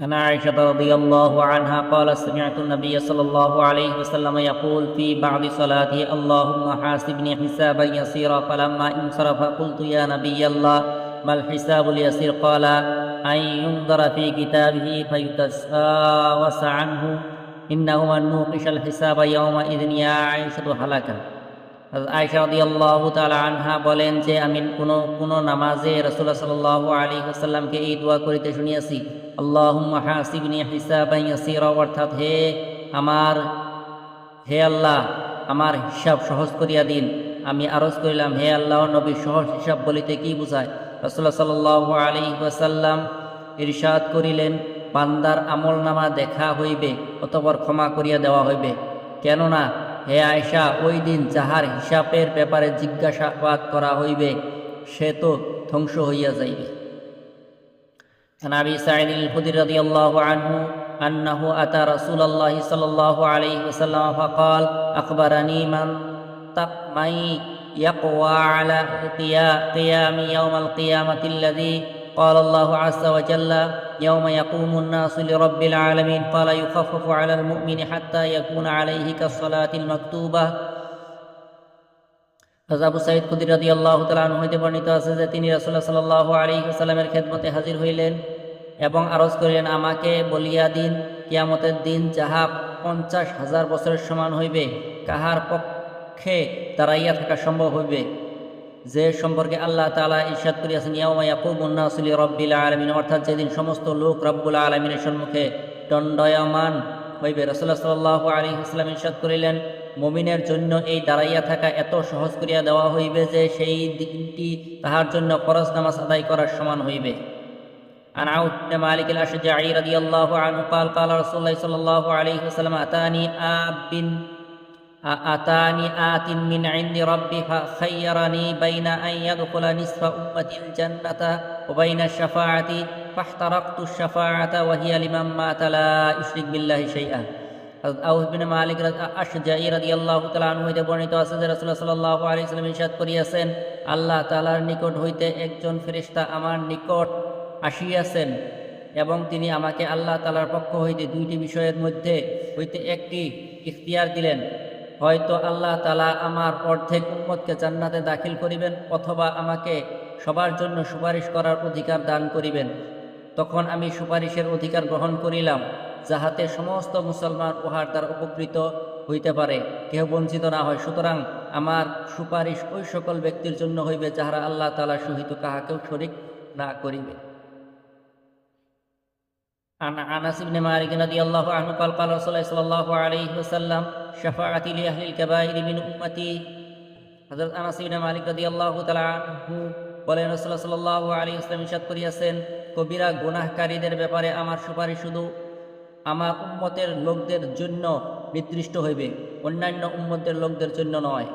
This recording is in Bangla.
عن عائشة رضي الله عنها قال سمعت النبي صلى الله عليه وسلم يقول في بعض صلاته اللهم حاسبني حسابا يسيرا فلما انصرف قلت يا نبي الله ما الحساب اليسير قال أن ينظر في كتابه فيتساوس عنه إنه من نوقش الحساب يومئذ يا عائشة هلكا. আয়সা রাদিয়াল্লাহু তাআলা আনহা বলেন যে, আমি কোনো কোনো নামাজে রাসূলুল্লাহ সাল্লাল্লাহু আলাইহি ওয়াসাল্লামকে এই দোয়া করিতে শুনিয়াছি। আল্লাহ হাসিবনি হিসাবান ইয়াসীরা, অর্থাৎ হে আমার, হে আল্লাহ, আমার হিসাব সহজ করিয়া দিন। আমি আরজ করিলাম, হে আল্লাহ নবী সহজ হিসাব বলিতে কি বুঝায়? রাসূলুল্লাহ সাল্লাল্লাহু আলাইহি ওয়াসাল্লাম ইরশাদ করিলেন, বান্দার আমল নামা দেখা হইবে, অতঃপর ক্ষমা করিয়া দেওয়া হইবে। কেননা হে আয়সা ওই দিন যাহার হিসাবের ব্যাপারে জিজ্ঞাসাবাদ করা হইবে সে তো ধ্বংস হইয়া যাইবে عن ابي سعيد الخدري رضي الله عنه انه اتى رسول الله صلى الله عليه وسلم فقال اخبرني من من يقوى على قيام يوم القيامه الذي قال الله عز وجل يوم يقوم الناس لرب العالمين قال يخفف على المؤمن حتى يكون عليه كالصلاة المكتوبة আবু সাইদ খুদির রাদি আল্লাহ তালন হইতে বর্ণিত আছে যে তিনি রাসুল্লাহ সাল্লাহ আলী সাল্লামের খেদমতে হাজির হইলেন এবং আরজ করিলেন আমাকে বলিয়া দিন কিয়ামতের দিন যাহা পঞ্চাশ হাজার বছরের সমান হইবে কাহার পক্ষে দাঁড়াইয়া থাকা সম্ভব হইবে যে সম্পর্কে আল্লাহ তালা ইরশাদ করিয়াছেন ইয়াকুবুন্নাসলি রব্বিল আলমিন অর্থাৎ যেদিন সমস্ত লোক রব্বুল আলমিনের সম্মুখে দণ্ডয়মান হইবে রসুল্লাহ সাল্লাহ আলী ইসলাম ইরশাদ করিলেন মমিনের জন্য এই দাঁড়াইয়া থাকা এত সহজ করিয়া দেওয়া হইবে যে সেই দিনটি তাহার জন্য ফরজ নামাজ আদায় করার সমান হইবে عن عوف بن مالك الأشجعي رضي الله عنه قال قال رسول الله صلى الله عليه وسلم أتاني آب আতানি আতিন মিন ইনদি রব্বি খায়রানি বাইনা আন ইয়াদখুলা নিসফা উম্মাতিল জান্নাতা ওয়া বাইনা শাফাআতি ফাহতারাকতু শাফাআতা ওয়া হিয়া লিমান মাতা লা ইউশরিক বিল্লাহি শাইআ। হযরত আউফ বিন মালিক আশজাঈ রাদিয়াল্লাহু তাআলা আনহু হইতে বর্ণিত আছে যে রাসূলুল্লাহ সাল্লাল্লাহু আলাইহি ওয়াসাল্লাম ইরশাদ করিয়াছেন, আল্লাহ তাআলার নিকট হইতে একজন ফেরেশতা আমার নিকট আসিয়াছেন এবং তিনি আমাকে আল্লাহ তালার পক্ষ হইতে দুইটি বিষয়ের মধ্যে হইতে একটি ইখতিয়ার দিলেন। হয়তো আল্লাহ তালা আমার অর্ধেক উম্মতকে জান্নাতে দাখিল করিবেন অথবা আমাকে সবার জন্য সুপারিশ করার অধিকার দান করিবেন। তখন আমি সুপারিশের অধিকার গ্রহণ করিলাম, যাহাতে সমস্ত মুসলমান উহার দ্বারা উপকৃত হইতে পারে। কেহ বঞ্চিত না হয়। সুতরাং আমার সুপারিশ ওই সকল ব্যক্তির জন্য হইবে যাহারা আল্লাহ তালা সহিত কাহাকেও শরিক না করিবে। عن انس بن مالك رضي الله عنه قال قال رسول الله صلى الله عليه وسلم شفاعتي لاهل الكبائر من امتي হযরত আনাস ইবনে মালিক রাদিয়াল্লাহু তাআলা আনহু বলেন রাসূলুল্লাহ সাল্লাল্লাহু আলাইহি ওয়াসাল্লাম ইরশাদ করিয়াছেন কবিরা গুনাহকারীদের ব্যাপারে আমার সুপারিশ শুধু আমার উম্মতের লোকদের জন্য নির্দিষ্ট হইবে অন্যান্য উম্মতের লোকদের জন্য নয়